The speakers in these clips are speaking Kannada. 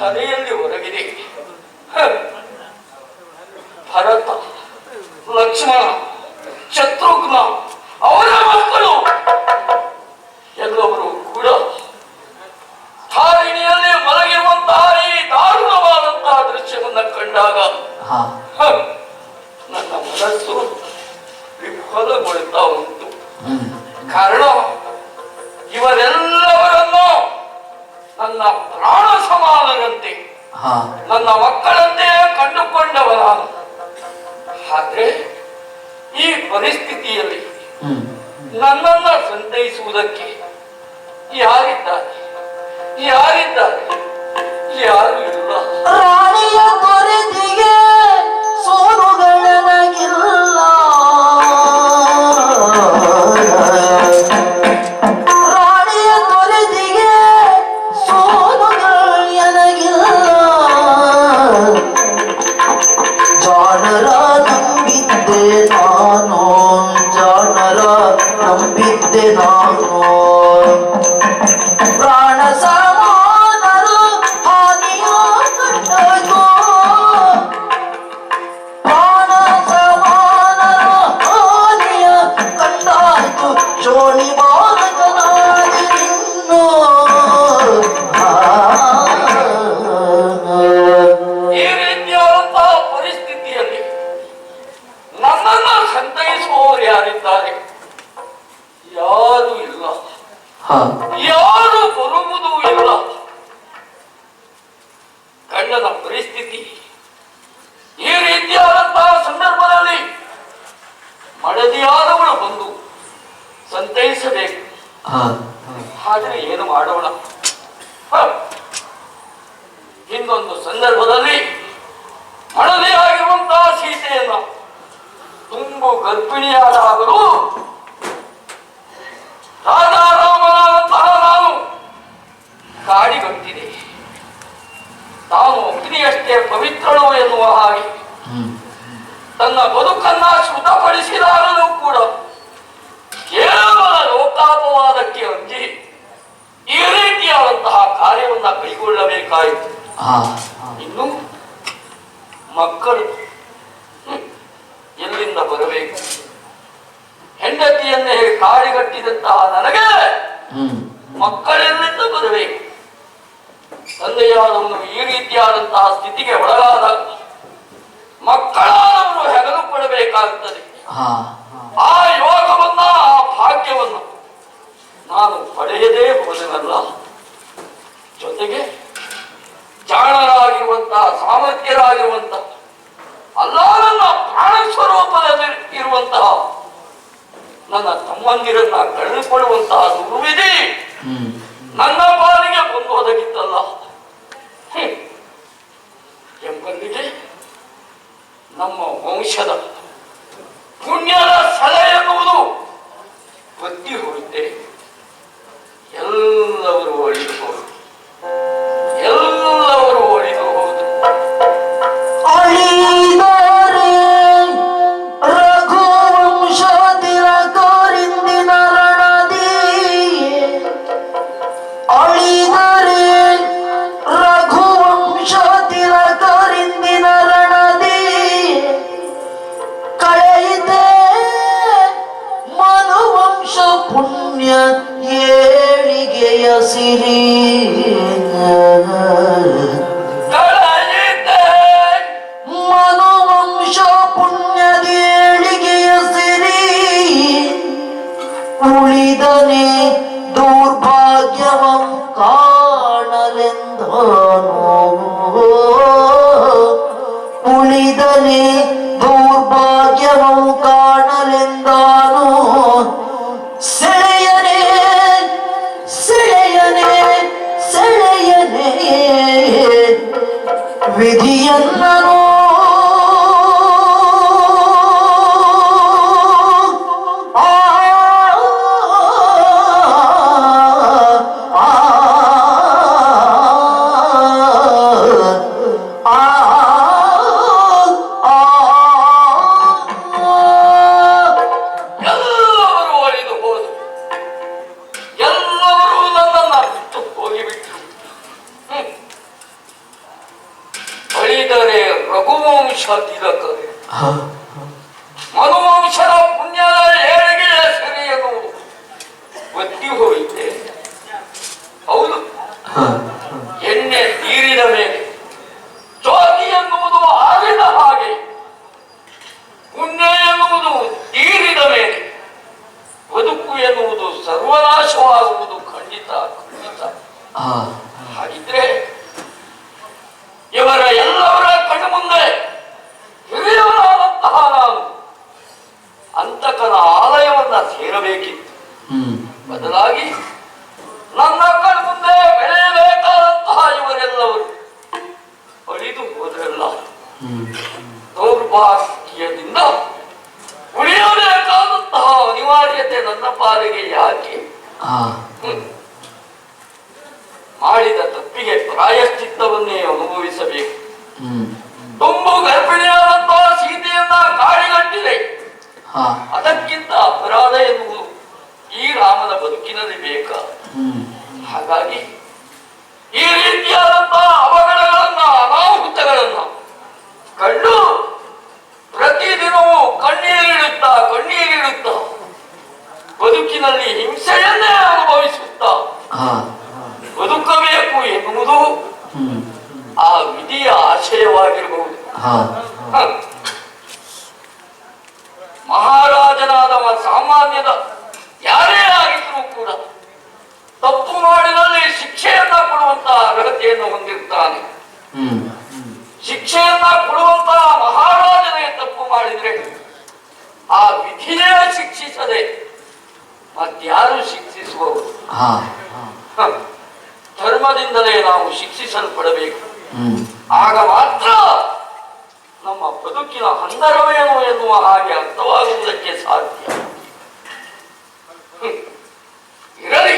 カレ ಯಾರಿದ್ದಾರೆ ಯಾರು ಇಲ್ಲ. ಯಾರು ಬರುವುದೂ ಇಲ್ಲ. ಗಂಡನ ಪರಿಸ್ಥಿತಿ ಈ ರೀತಿಯಾದಂತಹ ಸಂದರ್ಭದಲ್ಲಿ ಮಡದಿಯಾದವಳು ಬಂದು ಸಂತೈಸಬೇಕು. ಆದರೆ ಏನು ಮಾಡೋಣ. ಇನ್ನೊಂದು ಸಂದರ್ಭದಲ್ಲಿ ಮಡದಿಯಾಗಿರುವಂತಹ ಸೀತೆಯನ್ನ ತುಂಬು ಗರ್ಭಿಣಿಯಾದಾಗಲೂ ರಾಜಾರಾಮನಾದಂತಹ ನಾನು ಕಾಡಿಗಟ್ಟಿದೆ ತಾನು ಅಗ್ನಿಯಷ್ಟೇ ಪವಿತ್ರಳು ಎನ್ನುವ ಹಾಗೆ. ತನ್ನ ಬದುಕನ್ನ ಶುದ್ಧಪಡಿಸಿದಾಗಲೂ ಕೂಡ ಕೇವಲ ಲೋಕಾಪವಾದಕ್ಕೆ ಅಂಜಿ ಈ ರೀತಿಯಾದಂತಹ ಕಾರ್ಯವನ್ನ ಕೈಗೊಳ್ಳಬೇಕಾಯಿತು. ಇನ್ನು ಮಕ್ಕಳು ಎಲ್ಲಿಂದ ಬರಬೇಕು? ಹೆಂಡತಿಯನ್ನೇ ಕಾಡಿಗಟ್ಟಿದಂತಹ ನನಗೆ ಹ್ಮ್. ಮಕ್ಕಳೆಲ್ಲಿಂದ ಬರಬೇಕು? ತಂದೆಯಾದವನು ಈ ರೀತಿಯಾದಂತಹ ಸ್ಥಿತಿಗೆ ಒಳಗಾದ ಮಕ್ಕಳಾದವರು ಹೆಗಲು ಪಡಬೇಕಾಗುತ್ತದೆ. ಆ ಯೋಗವನ್ನ ಆ ಭಾಗ್ಯವನ್ನು ನಾನು ಪಡೆಯದೇ ಹೋದನಲ್ಲ. ಜೊತೆಗೆ ಜಾಣರಾಗಿರುವಂತಹ ಸಾಮರ್ಥ್ಯರಾಗಿರುವಂತಹ ಅಲ್ಲ ಸ್ವರೂಪದಲ್ಲಿ ಇರುವಂತಹ ನನ್ನ ತಮ್ಮಂದಿರನ್ನ ಕಳೆದುಕೊಳ್ಳುವಂತಹ ದುರ್ವಿಧಿ ಹ್ಮ್. ನನ್ನ ಪಾಲಿಗೆ ಬಂದು ಒದಗಿತ್ತಲ್ಲ ಹ್ಮ್. ಎಂಬಲ್ಲಿಗೆ ನಮ್ಮ ವಂಶದ ಪುಣ್ಯದ ಸಲಹೆ ಎನ್ನುವುದು ಬತ್ತಿ ಹೋಗುತ್ತೆ ಎಲ್ಲವರು ಒಳಿದು ಪುಣ್ಯ ಪುಣ್ಯ ಏಳಿಗೆಯ ಸಿರಿ ಎನ್ನುವುದು ಸರ್ವನಾಶವಾಗುವುದು ಖಂಡಿತ ಖಂಡಿತ. ಹಾಗಿದ್ರೆ ಇವರ ಎಲ್ಲವರ ಕಣ್ಣು ಮುಂದೆ ಹಿರಿಯವರಾದಂತಹ ನಾನು ಅಂತಕನ ಆಲಯವನ್ನ ಸೇರಬೇಕಿತ್ತು. ಬದಲಾಗಿ ನನ್ನ ಕಣ್ಣು ಮುಂದೆ ಬೆಳೆಯಬೇಕಾದಂತಹ ಇವರೆಲ್ಲವರು ಅಳಿದು ಹೋದ್ರಲ್ಲ ದೌರ್ಭಾಗ್ಯದಿಂದ ಅನಿವಾರ್ಯತೆ ನನ್ನ ಪಾಲಿಗೆ ಯಾಕೆ. ಮಾಡಿದ ತಪ್ಪಿಗೆ ಪ್ರಾಯಶ್ಚಿತ್ತವನ್ನೇ ಅನುಭವಿಸಬೇಕು. ತುಂಬು ಗರ್ಭಿಣಿಯಾದಂತಹ ಸೀತೆಯನ್ನ ಕಾಡಿಗಟ್ಟಿದೆ. ಅದಕ್ಕಿಂತ ಅಪರಾಧ ಎನ್ನುವುದು ಈ ರಾಮನ ಬದುಕಿನಲ್ಲಿ ಬೇಕಾ. ಹಾಗಾಗಿ ಈ ರೀತಿಯಾದಂತಹ ಅವಘಡಗಳನ್ನ ಅನಾಹುತಗಳನ್ನ ಕಂಡು ಪ್ರತಿದಿನವೂ ಕಣ್ಣೀರಿಡುತ್ತಾ ಕಣ್ಣೀರಿಡುತ್ತಾ ಬದುಕಿನಲ್ಲಿ ಹಿಂಸೆಯನ್ನೇ ಅನುಭವಿಸುತ್ತಾ ಬದುಕಬೇಕು ಎನ್ನುವುದು ಆ ವಿಧಿಯ ಆಶಯವಾಗಿರಬಹುದು. ಮಹಾರಾಜನಾದವ ಸಾಮಾನ್ಯದ ಯಾರೇ ಆಗಿದ್ರೂ ಕೂಡ ತಪ್ಪು ಮಾಡಿದಲ್ಲಿ ಶಿಕ್ಷೆಯನ್ನ ಕೊಡುವಂತಹ ಅರ್ಹತೆಯನ್ನು ಹೊಂದಿರ್ತಾನೆ ಶಿಕ್ಷೆಯನ್ನ ಕೊಡುವಂತಹ ಮಹಾರಾಜನೇ ತಪ್ಪು ಮಾಡಿದ್ರೆ ಆ ವಿಧಿಯೇ ಶಿಕ್ಷಿಸದೆ ಮತ್ಯಾರು ಶಿಕ್ಷಿಸುವವರು. ಧರ್ಮದಿಂದಲೇ ನಾವು ಶಿಕ್ಷಿಸಲ್ಪಡಬೇಕು. ಆಗ ಮಾತ್ರ ನಮ್ಮ ಬದುಕಿನ ಹಂದರವೇನು ಎನ್ನುವ ಹಾಗೆ ಅರ್ಥವಾಗುವುದಕ್ಕೆ ಸಾಧ್ಯ. ಇರಲಿ.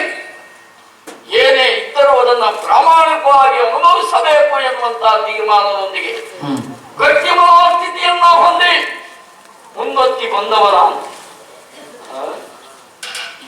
ಏನೇ ಇದ್ದರೂ ಅದನ್ನು ಪ್ರಾಮಾಣಿಕವಾಗಿ ಅನುಭವಿಸಬೇಕು ಎನ್ನುವಂತಹ ತೀರ್ಮಾನದೊಂದಿಗೆ ಗಟ್ಟಿ ಮನೋಸ್ಥಿತಿಯನ್ನ ಹೊಂದಿ ಮುನ್ನೊತ್ತಿ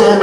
যেন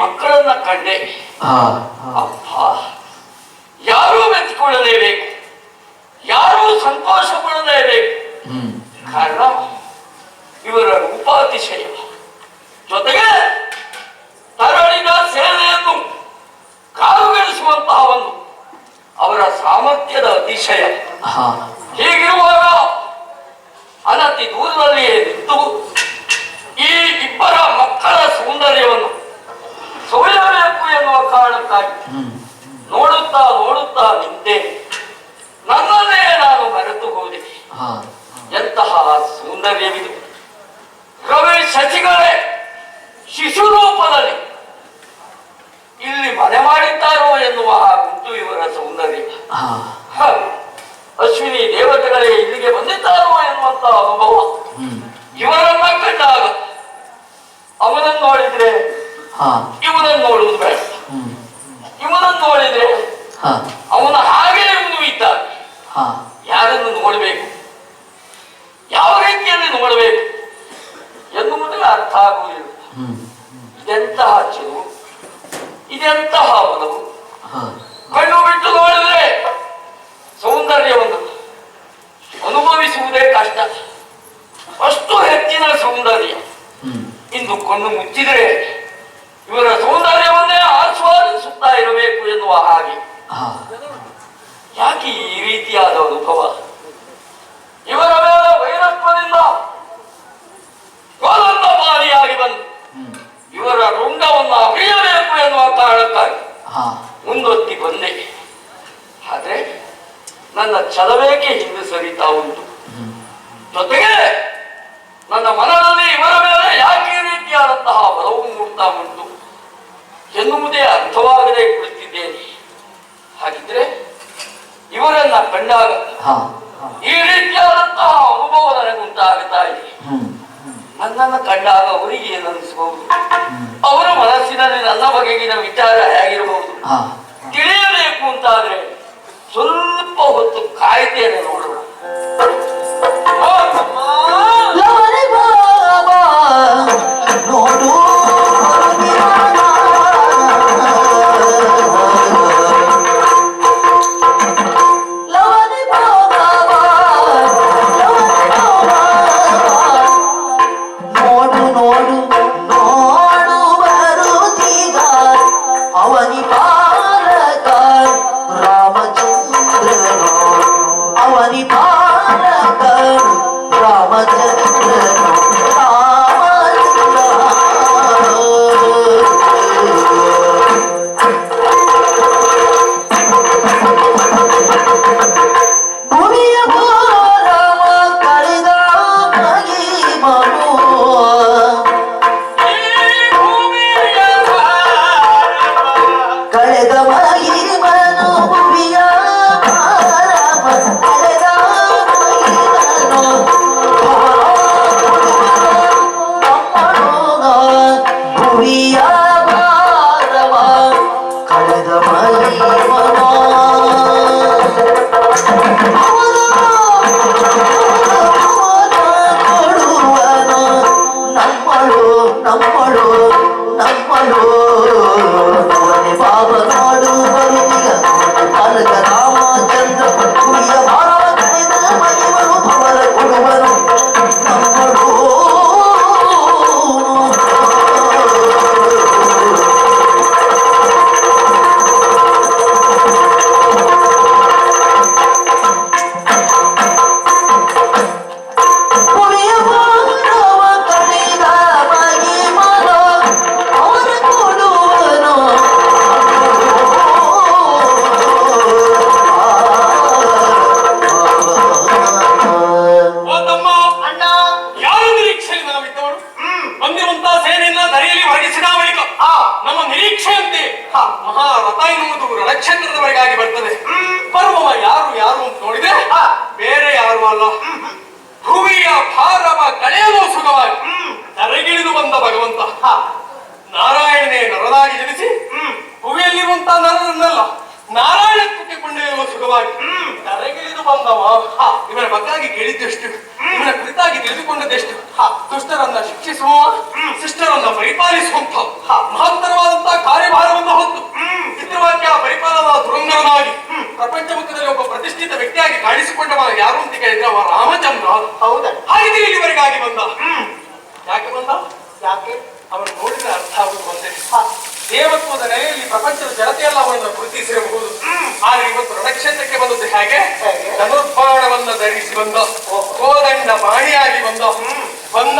ಮಕ್ಕಳನ್ನ ಕಂಡೆ. ಅಪ್ಪ ಯಾರೂ ಮೆಚ್ಚಿಕೊಳ್ಳಲೇಬೇಕು ಯಾರು ಸಂತೋಷ ಪಡಲೇಬೇಕು ಕಾರಣ ಇವರ ಉಪಾತಿಶಯ ಜೊತೆಗೆ ತರಳಿನ ಸೇನೆಯನ್ನು ಕಾಲುಗಳಿಸುವಂತಹ ಒಂದು ಅವರ ಸಾಮರ್ಥ್ಯದ ಅತಿಶಯ. ಹೀಗಿರುವಾಗ ಅನತಿ ದೂರದಲ್ಲಿಯೇ ನಿಂತು ಈ ಇಬ್ಬರ ಮಕ್ಕಳ ಸೌಂದರ್ಯವನ್ನು ಸೊಯ್ಯಬೇಕು ಎನ್ನುವ ಕಾರಣಕ್ಕಾಗಿ. ನೋಡುತ್ತಾ ನೋಡುತ್ತಾ ನಿಂತೆ. ನನ್ನನ್ನೇ ನಾನು ಮರೆತು ಹೋದೆ. ಎಂತಹ ಸೌಂದರ್ಯವಿದು. ರವಿ ಶಶಿಗಳೇ ಶಿಶು ರೂಪದಲ್ಲಿ. ಇಲ್ಲಿ ಮನೆ ಮಾಡಿದ್ದಾರೋ ಎನ್ನುವ ಉಂಟು ಇವರ ಸೌಂದರ್ಯ. ಅಶ್ವಿನಿ ದೇವತೆಗಳೇ ಇಲ್ಲಿಗೆ ಬಂದಿದ್ದಾರೋ ಎನ್ನುವಂತ ಅನುಭವ. ಇವರನ್ನ ಕಂಡಾಗ ಅವನನ್ನು ನೋಡಿದ್ರೆ ಇವನನ್ನು ನೋಡುವುದು ಬೇಡ ಇವನನ್ನು ನೋಡಿದ್ರೆ ಅವನ ಹಾಗೆ ಇವನು ಇದ್ದಾನೆ. ಯಾರನ್ನು ನೋಡಬೇಕು? ಯಾವ ರೀತಿಯಲ್ಲಿ ನೋಡಬೇಕು? ಎನ್ನುವುದೇ ಅರ್ಥ ಆಗುವುದಿಲ್ಲ. ಇದೆಂತಹ ಚೆಲುವು ಇದೆಂತಹ ಒಲವು ಕಣ್ಣು ಬಿಟ್ಟು ನೋಡಿದ್ರೆ ಸೌಂದರ್ಯವನ್ನು ಅನುಭವಿಸುವುದೇ ಕಷ್ಟ. ಅಷ್ಟು ಹೆಚ್ಚಿನ ಸೌಂದರ್ಯ. ಇನ್ನು ಇಂದು ಕಣ್ಣು ಮುಚ್ಚಿದರೆ ಇವರ ಸೌಂದರ್ಯವನ್ನೇ ಆಸ್ವಾದಿಸುತ್ತಾ ಇರಬೇಕು ಎನ್ನುವ ಹಾಗೆ. ಯಾಕೆ ಈ ರೀತಿಯಾದ ಅನುಭವ? ಇವರ ಮೇಲೆ ವೈರತ್ವದಿಂದ ಕೋಲನ್ನ ಬಾರಿಯಾಗಿ ಬಂದು ಇವರ ರುಂಡವನ್ನು ಅರಿಯಬೇಕು ಎನ್ನುವ ಕಾರಣಕ್ಕಾಗಿ ಮುಂದೊತ್ತಿ ಬಂದೆ. ಆದ್ರೆ ನನ್ನ ಚಲವೇಕೆ ಹಿಂದೆ ಸರಿತಾ ಉಂಟು. ಜೊತೆಗೆ ನನ್ನ ಮನದಲ್ಲಿ ಇವರ ಮೇಲೆ ಯಾಕೆ ರೀತಿಯಾದಂತಹ ಬಲವು ಮೂಡ್ತಾ ಉಂಟು? ಎನ್ನುವುದೇ ಅರ್ಥವಾಗದೆ ಕುಳಿತಿದ್ದೇನೆ ಹಾಗಿದ್ರೆ ಇವರನ್ನ ಕಂಡಾಗ ಈ ರೀತಿಯಾದಂತಹ ಅನುಭವ ನನಗುಂಟಾಗುತ್ತಾ ಇದೆ. ನನ್ನನ್ನು ಕಂಡಾಗ ಅವರಿಗೆ ಏನನ್ನಿಸಬಹುದು ಅವರ ಮನಸ್ಸಿನಲ್ಲಿ ನನ್ನ ಬಗೆಗಿನ ವಿಚಾರ ಹೇಗಿರಬಹುದು? ತಿಳಿಯಬೇಕು ಅಂತಾದ್ರೆ ಭೂಮಿಯ ಭಾರವ ಕಳೆಯಲು ಸುಖವಾಗಿ ನರಗಿಳಿದು ಬಂದ ಭಗವಂತ. ನಾರಾಯಣನೇ ನರನಾಗಿ ಜನಿಸಿ ಭೂಮಿಯಲ್ಲಿರುವಂತ ನರನನ್ನಲ್ಲ. ನಾರಾಯಣತ್ವಕ್ಕೆ ಕೊಂಡೊಯ್ಯುವ ಸುಖವಾಗಿ. ಕರೆಗಿಳಿದು ಬಂದವ ಇವನ ಬಗ್ಗಾಗಿ ಕೇಳಿದ್ದೆಷ್ಟು ಇವನ ಕುರಿತಾಗಿ ತಿಳಿದುಕೊಂಡದೆಷ್ಟು ದುಷ್ಟರನ್ನ ಶಿಕ್ಷಿಸುವ ಶಿಷ್ಟರನ್ನ ಪರಿಪಾಲಿಸುವಂತ ಮಹತ್ತರವಾದಂತಹ ಕಾರ್ಯಭಾರವನ್ನು ಹೊತ್ತು. ಚಿತ್ರವಾಕ್ಯ ಪರಿಪಾಲನ ದುರಂಗರನಾಗಿ ಪ್ರಪಂಚ ಮುಖದಲ್ಲಿ ಒಬ್ಬ ಪ್ರತಿಷ್ಠಿತ ವ್ಯಕ್ತಿಯಾಗಿ ಕಾಣಿಸಿಕೊಂಡವ ಯಾರು ಅಂತ ಕೇಳಿದ್ರೆ ಅವ ರಾಮಚಂದ್ರ. ಹೌದಾ? ಹಾಗಿದ್ರೆ ಇಲ್ಲಿವರೆಗಾಗಿ ಬಂದ. ಯಾಕೆ ಬಂದ? ಯಾಕೆ? ಅವನು ನೋಡಿದ ಅರ್ಥ ಅವನು ಬಂದೆ. ನೆಲೆಯಲ್ಲಿ ಈ ಪ್ರಪಂಚದ ಜನತೆ ಎಲ್ಲ ಅವನನ್ನು ಗುರುತಿಸಿರಬಹುದು. ಆದ್ರೆ ಇವತ್ತು ರಣಕ್ಷೇತ್ರಕ್ಕೆ ಬಂದದ್ದು ಹೇಗೆ? ಧನುರ್ಬಾಣವನ್ನು ಧರಿಸಿ ಬಂದ. ಕೋದಂಡ ಬಾಣಿಯಾಗಿ ಬಂದ. ಬಂದ